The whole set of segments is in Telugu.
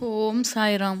ఓం సాయిరామ్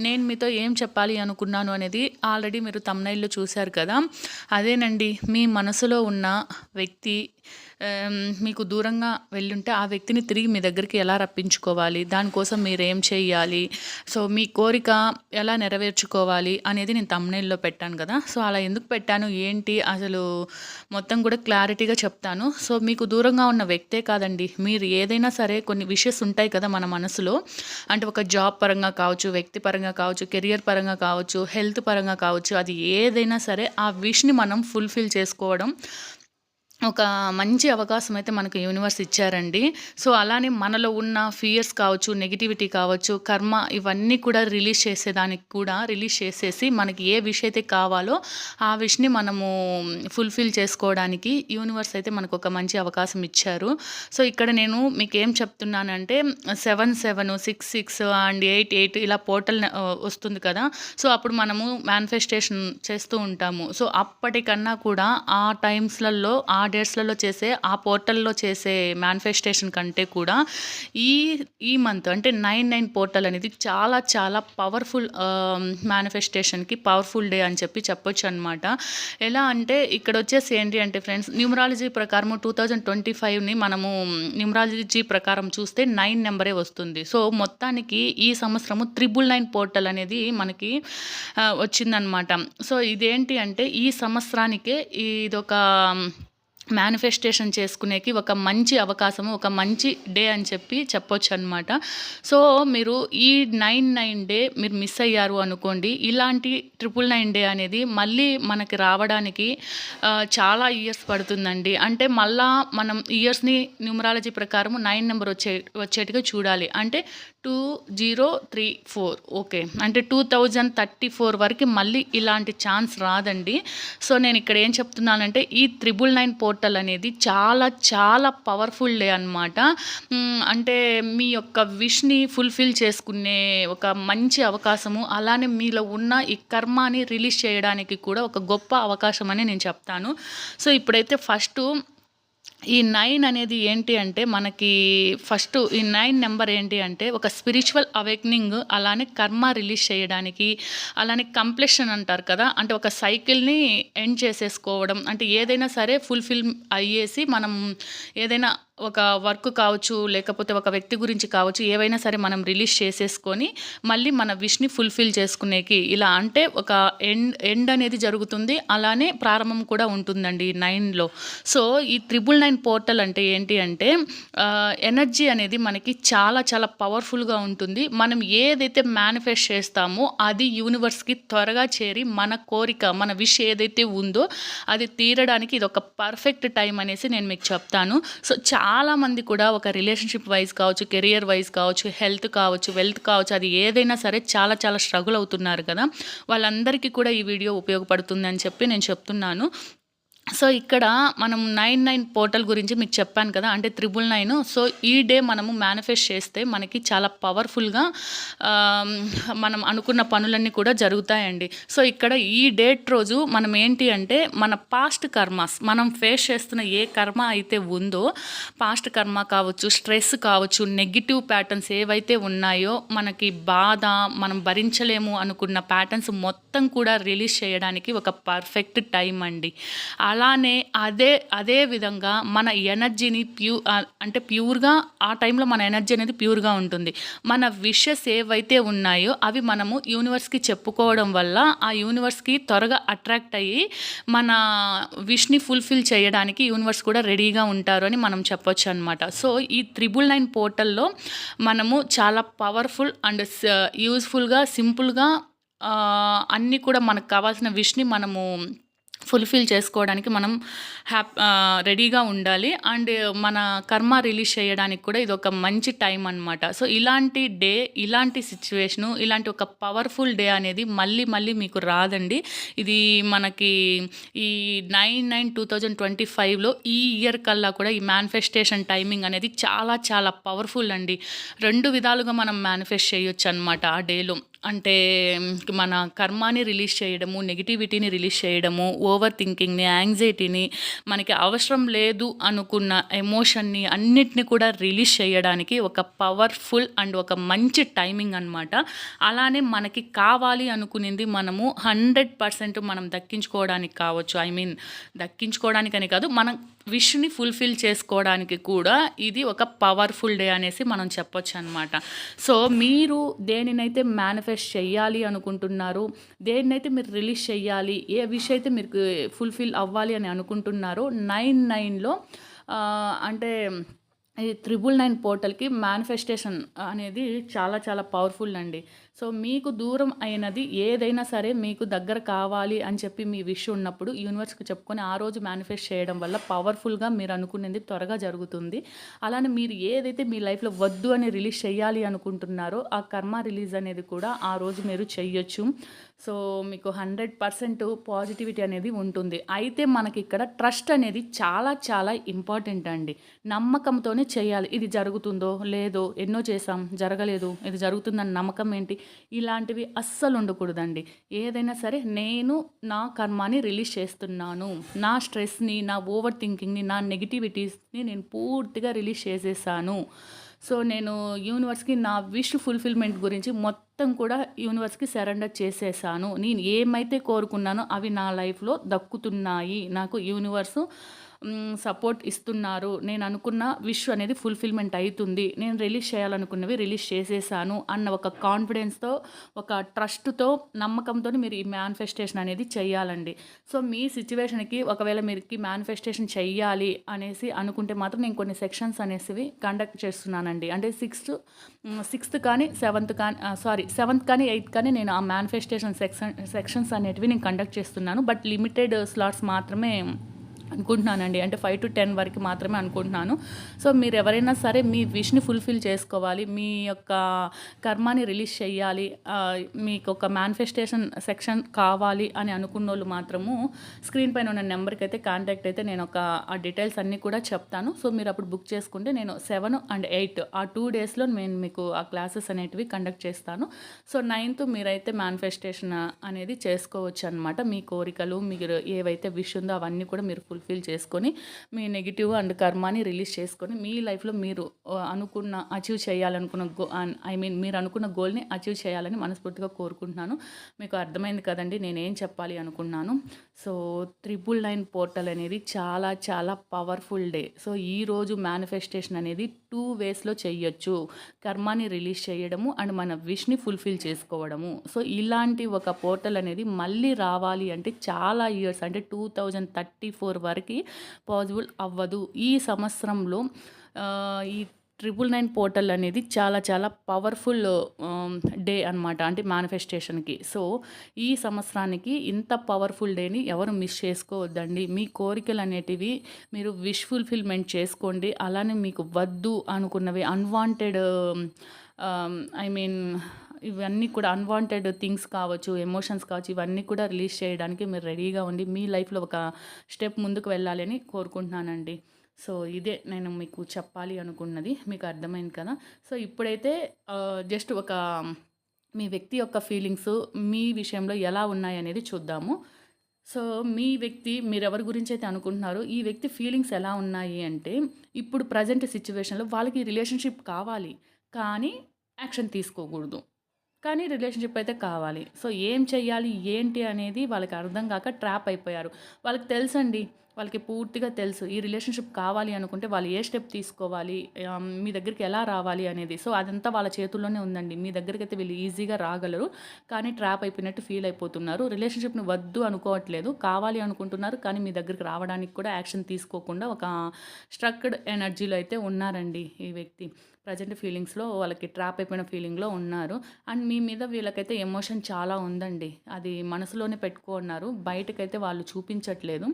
నేను మీతో ఏం చెప్పాలి అనుకున్నాను అనేది ఆల్రెడీ మీరు తమ్నైల్లో చూశారు కదా. అదేనండి మీ మనసులో ఉన్న వ్యక్తి మీకు దూరంగా వెళ్ళుంటే ఆ వ్యక్తిని తిరిగి మీ దగ్గరికి ఎలా రప్పించుకోవాలి? దానికోసం మీరు ఏం చేయాలి? సో మీ కోరిక ఎలా నెరవేర్చుకోవాలి అనేది నేను తమ్నేల్లో పెట్టాను కదా. సో అలా ఎందుకు పెట్టాను? ఏంటి? అసలు మొత్తం కూడా క్లారిటీగా చెప్తాను. సో మీకు దూరంగా ఉన్న వ్యక్తే కాదండి. మీరు ఏదైనా సరే కొన్ని విషయస్ ఉంటాయి కదా మన మనసులో. అంటే ఒక జాబ్ పరంగా కావచ్చు వ్యక్తి పరంగా కావచ్చు కెరియర్ పరంగా కావచ్చు హెల్త్ పరంగా కావచ్చు అది ఏదైనా సరే ఆ విష్ని మనం ఫుల్ఫిల్ చేసుకోవడం ఒక మంచి అవకాశం అయితే మనకు యూనివర్స్ ఇచ్చారండి. సో అలానే మనలో ఉన్న ఫియర్స్ కావచ్చు నెగిటివిటీ కావచ్చు కర్మ ఇవన్నీ కూడా రిలీజ్ చేసేదానికి కూడా రిలీజ్ చేసేసి మనకి ఏ విష్ అయితే కావాలో ఆ విష్ని మనము ఫుల్ఫిల్ చేసుకోవడానికి యూనివర్స్ అయితే మనకు ఒక మంచి అవకాశం ఇచ్చారు. సో ఇక్కడ నేను మీకు ఏం చెప్తున్నానంటే seven seven six six and eight eight ఇలా పోర్టల్ వస్తుంది కదా. సో అప్పుడు మనము మేనిఫెస్టేషన్ చేస్తూ ఉంటాము. సో అప్పటికన్నా కూడా ఆ టైమ్స్లలో ఆ డేట్స్లలో చేసే ఆ పోర్టల్లో చేసే మేనిఫెస్టేషన్ కంటే కూడా ఈ ఈ మంత్ అంటే నైన్ నైన్ పోర్టల్ అనేది చాలా చాలా పవర్ఫుల్ మేనిఫెస్టేషన్కి పవర్ఫుల్ డే అని చెప్పి చెప్పొచ్చు అనమాట ఎలా అంటే ఇక్కడ వచ్చేసి ఏంటి అంటే ఫ్రెండ్స్ న్యూమరాలజీ ప్రకారం టూ థౌజండ్ ట్వంటీ ఫైవ్ని మనము న్యూమరాలజీ ప్రకారం చూస్తే నైన్ నెంబరే వస్తుంది. సో మొత్తానికి ఈ సంవత్సరము త్రిబుల్ నైన్ పోర్టల్ అనేది మనకి వచ్చిందనమాట సో ఇదేంటి అంటే ఈ సంవత్సరానికే ఇదొక మేనిఫెస్టేషన్ చేసుకునేకి ఒక మంచి అవకాశము ఒక మంచి డే అని చెప్పి చెప్పొచ్చు అనమాట సో మీరు ఈ నైన్ నైన్ డే మీరు మిస్ అయ్యారు అనుకోండి ఇలాంటి ట్రిపుల్ నైన్ డే అనేది మళ్ళీ మనకి రావడానికి చాలా ఇయర్స్ పడుతుందండి. అంటే మళ్ళా మనం ఇయర్స్ని న్యూమరాలజీ ప్రకారం నైన్ నెంబర్ వచ్చే వచ్చేట్టుగా చూడాలి. అంటే two zero three four okay. అంటే టూ థౌజండ్ థర్టీ ఫోర్ వరకు మళ్ళీ ఇలాంటి ఛాన్స్ రాదండి. సో నేను ఇక్కడ ఏం చెప్తున్నానంటే ఈ త్రిబుల్ నైన్ పోర్టల్ అనేది చాలా చాలా పవర్ఫుల్ డే అనమాట అంటే మీ యొక్క విష్ని ఫుల్ఫిల్ చేసుకునే ఒక మంచి అవకాశము అలానే మీలో ఉన్న ఈ కర్మాని రిలీజ్ చేయడానికి కూడా ఒక గొప్ప అవకాశం అని నేను చెప్తాను. సో ఇప్పుడైతే ఫస్ట్ ఈ నైన్ అనేది ఏంటి అంటే మనకి ఫస్ట్ ఈ నైన్ నెంబర్ ఏంటి అంటే ఒక స్పిరిచువల్ అవేక్నింగ్ అలానే కర్మ రిలీజ్ చేయడానికి అలానే కంప్లెషన్ అంటారు కదా. అంటే ఒక సైకిల్ని ఎండ్ చేసేసుకోవడం అంటే ఏదైనా సరే ఫుల్ఫిల్ అయ్యేసి మనం ఏదైనా ఒక వర్క్ కావచ్చు లేకపోతే ఒక వ్యక్తి గురించి కావచ్చు ఏవైనా సరే మనం రిలీజ్ చేసేసుకొని మళ్ళీ మన విష్ని ఫుల్ఫిల్ చేసుకునేకి ఇలా అంటే ఒక ఎండ్ ఎండ్ అనేది జరుగుతుంది. అలానే ప్రారంభం కూడా ఉంటుందండి నైన్లో. సో ఈ త్రిబుల్ నైన్ పోర్టల్ అంటే ఏంటి అంటే ఎనర్జీ అనేది మనకి చాలా చాలా పవర్ఫుల్గా ఉంటుంది. మనం ఏదైతే మేనిఫెస్ట్ చేస్తామో అది యూనివర్స్కి త్వరగా చేరి మన కోరిక మన విష్ ఏదైతే ఉందో అది తీరడానికి ఇది ఒక పర్ఫెక్ట్ టైం అనేసి నేను మీకు చెప్తాను. సో చాలామంది కూడా ఒక రిలేషన్షిప్ వైజ్ కావచ్చు కెరియర్ వైజ్ కావచ్చు హెల్త్ కావచ్చు వెల్త్ కావచ్చు అది ఏదైనా సరే చాలా చాలా స్ట్రగుల్ అవుతున్నారు కదా. వాళ్ళందరికీ కూడా ఈ వీడియో ఉపయోగపడుతుంది అని చెప్పి నేను చెప్తున్నాను. సో ఇక్కడ మనం నైన్ నైన్ పోర్టల్ గురించి మీకు చెప్పాను కదా అంటే త్రిబుల్ నైన్. సో ఈ డే మనము మేనిఫెస్ట్ చేస్తే మనకి చాలా పవర్ఫుల్గా మనం అనుకున్న పనులన్నీ కూడా జరుగుతాయండి. సో ఇక్కడ ఈ డేట్ రోజు మనం ఏంటి అంటే మన పాస్ట్ కర్మాస్ మనం ఫేస్ చేస్తున్న ఏ కర్మ అయితే ఉందో పాస్ట్ కర్మ కావచ్చు స్ట్రెస్ కావచ్చు నెగిటివ్ ప్యాటర్న్స్ ఏవైతే ఉన్నాయో మనకి బాధ మనం భరించలేము అనుకున్న ప్యాటర్న్స్ మొత్తం మొత్తం కూడా రిలీజ్ చేయడానికి ఒక పర్ఫెక్ట్ టైం అండి. అలానే అదే అదే విధంగా మన ఎనర్జీని ప్యూ అంటే ప్యూర్గా ఆ టైంలో మన ఎనర్జీ అనేది ప్యూర్గా ఉంటుంది. మన విషెస్ ఏవైతే ఉన్నాయో అవి మనము యూనివర్స్కి చెప్పుకోవడం వల్ల ఆ యూనివర్స్కి త్వరగా అట్రాక్ట్ అయ్యి మన విష్ని ఫుల్ఫిల్ చేయడానికి యూనివర్స్ కూడా రెడీగా ఉంటారు అని మనం చెప్పొచ్చు అనమాట సో ఈ త్రిబుల్ నైన్ పోర్టల్లో మనము చాలా పవర్ఫుల్ అండ్ యూజ్ఫుల్గా సింపుల్గా అన్నీ కూడా మనకు కావాల్సిన విష్ని మనము ఫుల్ఫిల్ చేసుకోవడానికి మనం హ్యాప్ రెడీగా ఉండాలి. అండ్ మన కర్మ రిలీజ్ చేయడానికి కూడా ఇది ఒక మంచి టైం అనమాట సో ఇలాంటి డే ఇలాంటి సిచ్యువేషను ఇలాంటి ఒక పవర్ఫుల్ డే అనేది మళ్ళీ మళ్ళీ మీకు రాదండి. ఇది మనకి ఈ nine nine two thousand twenty ఫైవ్లో ఈ ఇయర్ కల్లా కూడా ఈ మేనిఫెస్టేషన్ టైమింగ్ అనేది చాలా చాలా పవర్ఫుల్ అండి. రెండు విధాలుగా మనం మేనిఫెస్ట్ చేయొచ్చు అనమాట ఆ డేలో అంటే మన కర్మాని రిలీజ్ చేయడము నెగిటివిటీని రిలీజ్ చేయడము ఓవర్ థింకింగ్ని యాంగ్జైటీని మనకి అవసరం లేదు అనుకున్న ఎమోషన్ని అన్నిటిని కూడా రిలీజ్ చేయడానికి ఒక పవర్ఫుల్ అండ్ ఒక మంచి టైమింగ్ అనమాట అలానే మనకి కావాలి అనుకునేది మనము హండ్రెడ్ పర్సెంట్ మనం దక్కించుకోవడానికి కావచ్చు. ఐ మీన్ దక్కించుకోవడానికని కాదు మనం విష్ని ఫుల్ఫిల్ చేసుకోవడానికి కూడా ఇది ఒక పవర్ఫుల్ డే అనేసి మనం చెప్పొచ్చు అనమాట సో మీరు దేనినైతే మేనిఫెస్ట్ చేయాలి అనుకుంటున్నారు దేన్నైతే మీరు రిలీజ్ చేయాలి ఏ విష్ అయితే మీరు ఫుల్ఫిల్ అవ్వాలి అని అనుకుంటున్నారో నైన్ నైన్లో అంటే ఈ త్రిబుల్ నైన్ పోర్టల్కి మేనిఫెస్టేషన్ అనేది చాలా చాలా పవర్ఫుల్ అండి. సో మీకు దూరం అయినది ఏదైనా సరే మీకు దగ్గర కావాలి అని చెప్పి మీ విష్ ఉన్నప్పుడు యూనివర్స్కి చెప్పుకొని ఆ రోజు మేనిఫెస్ట్ చేయడం వల్ల పవర్ఫుల్గా మీరు అనుకునేది త్వరగా జరుగుతుంది. అలానే మీరు ఏదైతే మీ లైఫ్లో వద్దు అని రిలీజ్ చేయాలి అనుకుంటున్నారో ఆ కర్మ రిలీజ్ అనేది కూడా ఆ రోజు మీరు చెయ్యొచ్చు సో మీకు హండ్రెడ్ పర్సెంట్ పాజిటివిటీ అనేది ఉంటుంది. అయితే మనకి ఇక్కడ ట్రస్ట్ అనేది చాలా చాలా ఇంపార్టెంట్ అండి. నమ్మకంతోనే చేయాలి. ఇది జరుగుతుందో లేదో ఎన్నో చేసాం జరగలేదు ఇది జరుగుతుందని నమ్మకం ఏంటి? ఇలాంటివి అస్సలు ఉండకూడదండి. ఏదైనా సరే నేను నా కర్మాని రిలీజ్ చేస్తున్నాను. నా స్ట్రెస్ని నా ఓవర్ థింకింగ్ని నా నెగిటివిటీస్ని నేను పూర్తిగా రిలీజ్ చేసేసాను. సో నేను యూనివర్స్కి నా విష్ ఫుల్ఫిల్మెంట్ గురించి మొత్తం కూడా యూనివర్స్కి సరెండర్ చేసేసాను. నేను ఏమైతే కోరుకున్నానో అవి నా లైఫ్లో దక్కుతున్నాయి. నాకు యూనివర్సు సపోర్ట్ ఇస్తున్నారు. నేను అనుకున్న విష్ అనేది ఫుల్ఫిల్మెంట్ అవుతుంది నేను రిలీజ్ చేయాలనుకున్నవి రిలీజ్ చేసేసాను అన్న ఒక కాన్ఫిడెన్స్తో ఒక ట్రస్ట్తో నమ్మకంతో మీరు ఈ మేనిఫెస్టేషన్ అనేది చేయాలండి. సో మీ సిచ్యువేషన్కి ఒకవేళ మీరుకి మేనిఫెస్టేషన్ చెయ్యాలి అనేసి అనుకుంటే మాత్రం నేను కొన్ని సెక్షన్స్ అనేసివి కండక్ట్ చేస్తున్నానండి. అంటే సిక్స్త్ సిక్స్త్ కానీ సెవెంత్ కానీ సారీ సెవెంత్ కానీ ఎయిత్ కానీ నేను ఆ మేనిఫెస్టేషన్ సెక్షన్ సెక్షన్స్ అనేటివి నేను కండక్ట్ చేస్తున్నాను. బట్ లిమిటెడ్ స్లాట్స్ మాత్రమే అనుకుంటున్నానండి. అంటే ఫైవ్ టు టెన్ వరకు మాత్రమే అనుకుంటున్నాను. సో మీరు ఎవరైనా సరే మీ విష్ని ఫుల్ఫిల్ చేసుకోవాలి. మీ యొక్క కర్మాని రిలీజ్ చేయాలి. మీకు ఒక మేనిఫెస్టేషన్ సెక్షన్ కావాలి అని అనుకున్న వాళ్ళు మాత్రము స్క్రీన్ పైన ఉన్న నెంబర్కి అయితే కాంటాక్ట్ అయితే నేను ఒక ఆ డీటెయిల్స్ అన్నీ కూడా చెప్తాను. సో మీరు అప్పుడు బుక్ చేసుకుంటే నేను సెవెన్ అండ్ ఎయిట్ ఆ టూ డేస్లో నేను మీకు ఆ క్లాసెస్ అనేటివి కండక్ట్ చేస్తాను. సో నైన్త్ మీరైతే మేనిఫెస్టేషన్ అనేది చేసుకోవచ్చు అనమాట మీ కోరికలు మీరు ఏవైతే విష్ ఉందో అవన్నీ కూడా మీరు ఫుల్ ఫుల్ఫిల్ చేసుకొని మీ నెగిటివ్ అండ్ కర్మాని రిలీజ్ చేసుకొని మీ లైఫ్లో మీరు అనుకున్న అచీవ్ చేయాలనుకున్న గో ఐ మీన్ మీరు అనుకున్న గోల్ని అచీవ్ చేయాలని మనస్ఫూర్తిగా కోరుకుంటున్నాను. మీకు అర్థమైంది కదండి నేనేం చెప్పాలి అనుకున్నాను. సో త్రిపుల్ నైన్ పోర్టల్ అనేది చాలా చాలా పవర్ఫుల్ డే. సో ఈరోజు మేనిఫెస్టేషన్ అనేది టూ వేస్లో చేయొచ్చు కర్మాని రిలీజ్ చేయడము అండ్ మన విష్ని ఫుల్ఫిల్ చేసుకోవడము. సో ఇలాంటి ఒక పోర్టల్ అనేది మళ్ళీ రావాలి అంటే చాలా ఇయర్స్ అంటే టూ థౌజండ్ థర్టీ ఫోర్ వారికి పాజిబుల్ అవ్వదు. ఈ సంవత్సరంలో ఈ ట్రిపుల్ నైన్ పోర్టల్ అనేది చాలా చాలా పవర్ఫుల్ డే అనమాట అంటే మేనిఫెస్టేషన్కి సో ఈ సంవత్సరానికి ఇంత పవర్ఫుల్ డేని ఎవరు మిస్ చేసుకోవద్దండి. మీ కోరికలు అనేటివి మీరు విష్ ఫుల్ఫిల్మెంట్ చేసుకోండి. అలానే మీకు వద్దు అనుకున్నవి అన్వాంటెడ్ ఐ మీన్ ఇవన్నీ కూడా అన్వాంటెడ్ థింగ్స్ కావచ్చు ఎమోషన్స్ కావచ్చు ఇవన్నీ కూడా రిలీజ్ చేయడానికి మీరు రెడీగా ఉండి మీ లైఫ్లో ఒక స్టెప్ ముందుకు వెళ్ళాలి అని కోరుకుంటున్నానండి. సో ఇదే నేను మీకు చెప్పాలి అనుకున్నది మీకు అర్థమైంది కదా? సో ఇప్పుడైతే జస్ట్ ఒక మీ వ్యక్తి యొక్క ఫీలింగ్స్ మీ విషయంలో ఎలా ఉన్నాయి అనేది చూద్దాము. సో మీ వ్యక్తి మీరు ఎవరి గురించి అయితే అనుకుంటున్నారో ఈ వ్యక్తి ఫీలింగ్స్ ఎలా ఉన్నాయి అంటే ఇప్పుడు ప్రజెంట్ సిచ్యువేషన్లో వాళ్ళకి రిలేషన్షిప్ కావాలి కానీ యాక్షన్ తీసుకోకూడదు. కానీ రిలేషన్షిప్ అయితే కావాలి. సో ఏం చెయ్యాలి ఏంటి అనేది వాళ్ళకి అర్థం కాక ట్రాప్ అయిపోయారు. వాళ్ళకి తెలుసండి వాళ్ళకి పూర్తిగా తెలుసు. ఈ రిలేషన్షిప్ కావాలి అనుకుంటే వాళ్ళు ఏ స్టెప్ తీసుకోవాలి మీ దగ్గరికి ఎలా రావాలి అనేది. సో అదంతా వాళ్ళ చేతుల్లోనే ఉందండి. మీ దగ్గరికి అయితే వీళ్ళు ఈజీగా రాగలరు కానీ ట్రాప్ అయిపోయినట్టు ఫీల్ అయిపోతున్నారు. రిలేషన్షిప్ని వద్దు అనుకోవట్లేదు కావాలి అనుకుంటున్నారు కానీ మీ దగ్గరికి రావడానికి కూడా యాక్షన్ తీసుకోకుండా ఒక స్ట్రక్డ్ ఎనర్జీలో అయితే ఉన్నారండి ఈ వ్యక్తి. ప్రజెంట్ ఫీలింగ్స్లో వాళ్ళకి ట్రాప్ అయిపోయిన ఫీలింగ్లో ఉన్నారు. అండ్ మీ మీద వీళ్ళకైతే ఎమోషన్ చాలా ఉందండి. అది మనసులోనే పెట్టుకున్నారు బయటకైతే వాళ్ళు చూపించట్లేదు.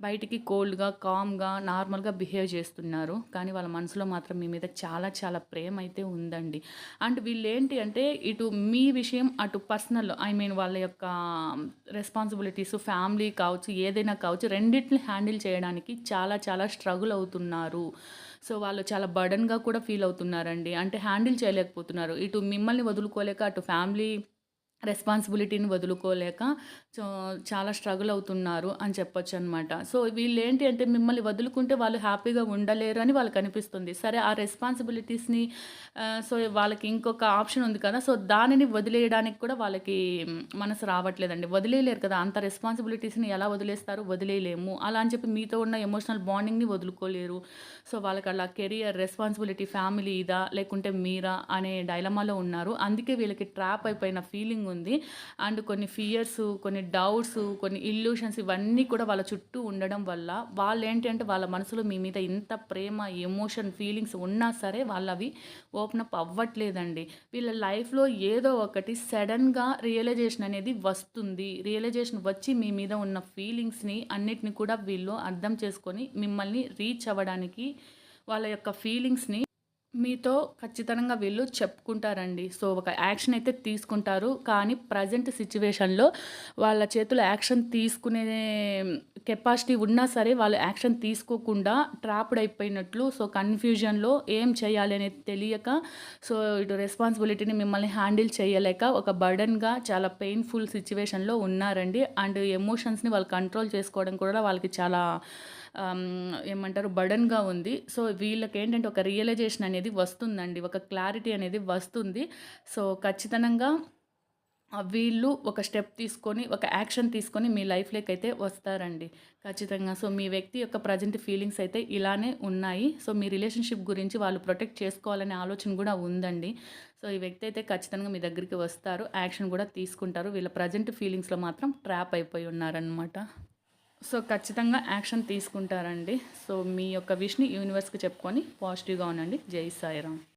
బయటికి కోల్డ్గా కామ్గా నార్మల్గా బిహేవ్ చేస్తున్నారు. కానీ వాళ్ళ మనసులో మాత్రం మీ మీద చాలా చాలా ప్రేమ అయితే ఉందండి. అండ్ వీళ్ళు ఏంటి అంటే ఇటు మీ విషయం అటు పర్సనల్ ఐ మీన్ వాళ్ళ యొక్క రెస్పాన్సిబిలిటీస్ ఫ్యామిలీ కావచ్చు ఏదైనా కావచ్చు రెండింటిని హ్యాండిల్ చేయడానికి చాలా చాలా స్ట్రగుల్ అవుతున్నారు. సో వాళ్ళు చాలా బర్డన్గా కూడా ఫీల్ అవుతున్నారండి. అంటే హ్యాండిల్ చేయలేకపోతున్నారు. ఇటు మిమ్మల్ని వదులుకోలేక అటు ఫ్యామిలీ రెస్పాన్సిబిలిటీని వదులుకోలేక చాలా స్ట్రగుల్ అవుతున్నారు అని చెప్పొచ్చు అనమాట సో వీళ్ళు ఏంటి అంటే మిమ్మల్ని వదులుకుంటే వాళ్ళు హ్యాపీగా ఉండలేరు అని వాళ్ళకి అనిపిస్తుంది. సరే ఆ రెస్పాన్సిబిలిటీస్ని సో వాళ్ళకి ఇంకొక ఆప్షన్ ఉంది కదా సో దానిని వదిలేయడానికి కూడా వాళ్ళకి మనసు రావట్లేదండి. వదిలేయలేరు కదా అంత రెస్పాన్సిబిలిటీస్ని ఎలా వదిలేస్తారు? వదిలేయలేము. అలా అని చెప్పి మీతో ఉన్న ఎమోషనల్ బాండింగ్ని వదులుకోలేరు. సో వాళ్ళకి అలా కెరియర్ రెస్పాన్సిబిలిటీ ఫ్యామిలీ ఇదా లేకుంటే మీరా అనే డైలమాలో ఉన్నారు. అందుకే వీళ్ళకి ట్రాప్ అయిపోయిన ఫీలింగ్ ఉంది. అండ్ కొన్ని ఫియర్స్ కొన్ని డౌట్స్ కొన్ని ఇల్యూషన్స్ ఇవన్నీ కూడా వాళ్ళ చుట్టూ ఉండడం వల్ల వాళ్ళు ఏంటంటే వాళ్ళ మనసులో మీ మీద ఇంత ప్రేమ ఎమోషన్ ఫీలింగ్స్ ఉన్నా సరే వాళ్ళు అవి ఓపెన్ అప్ అవ్వట్లేదండి. వీళ్ళ లైఫ్లో ఏదో ఒకటి సడన్గా రియలైజేషన్ అనేది వస్తుంది. రియలైజేషన్ వచ్చి మీ మీద ఉన్న ఫీలింగ్స్ని అన్నిటిని కూడా వీళ్ళు అర్థం చేసుకొని మిమ్మల్ని రీచ్ అవ్వడానికి వాళ్ళ యొక్క ఫీలింగ్స్ని మీతో ఖచ్చితంగా వీళ్ళు చెప్పుకుంటారండి. సో ఒక యాక్షన్ అయితే తీసుకుంటారు. కానీ ప్రజెంట్ సిచ్యువేషన్లో వాళ్ళ చేతులు యాక్షన్ తీసుకునే కెపాసిటీ ఉన్నా సరే వాళ్ళు యాక్షన్ తీసుకోకుండా ట్రాప్డ్ అయిపోయినట్లు సో కన్ఫ్యూజన్లో ఏం చేయాలి అనేది తెలియక సో ఇటు రెస్పాన్సిబిలిటీని మిమ్మల్ని హ్యాండిల్ చేయలేక ఒక బర్డన్గా చాలా పెయిన్ఫుల్ సిచ్యువేషన్లో ఉన్నారండి. అండ్ ఎమోషన్స్ని వాళ్ళు కంట్రోల్ చేసుకోవడం కూడా వాళ్ళకి చాలా ఏమంటారు బర్డన్గా ఉంది. సో వీళ్ళకి ఏంటంటే ఒక రియలైజేషన్ అనేది వస్తుందండి. ఒక క్లారిటీ అనేది వస్తుంది. సో ఖచ్చితంగా వీళ్ళు ఒక స్టెప్ తీసుకొని ఒక యాక్షన్ తీసుకొని మీ లైఫ్లోకి అయితే వస్తారండి. ఖచ్చితంగా. సో మీ వ్యక్తి యొక్క ప్రజెంట్ ఫీలింగ్స్ అయితే ఇలానే ఉన్నాయి. సో మీ రిలేషన్షిప్ గురించి వాళ్ళు ప్రొటెక్ట్ చేసుకోవాలనే ఆలోచన కూడా ఉందండి. సో ఈ వ్యక్తి అయితే ఖచ్చితంగా మీ దగ్గరికి వస్తారు. యాక్షన్ కూడా తీసుకుంటారు. వీళ్ళ ప్రజెంట్ ఫీలింగ్స్లో మాత్రం ట్రాప్ అయిపోయి ఉన్నారనమాట సో ఖచ్చితంగా యాక్షన్ తీసుకుంటారండి. సో మీ యొక్క విష్ని యూనివర్స్కి చెప్పుకొని పాజిటివ్గా ఉండండి. జై సాయిరామ్.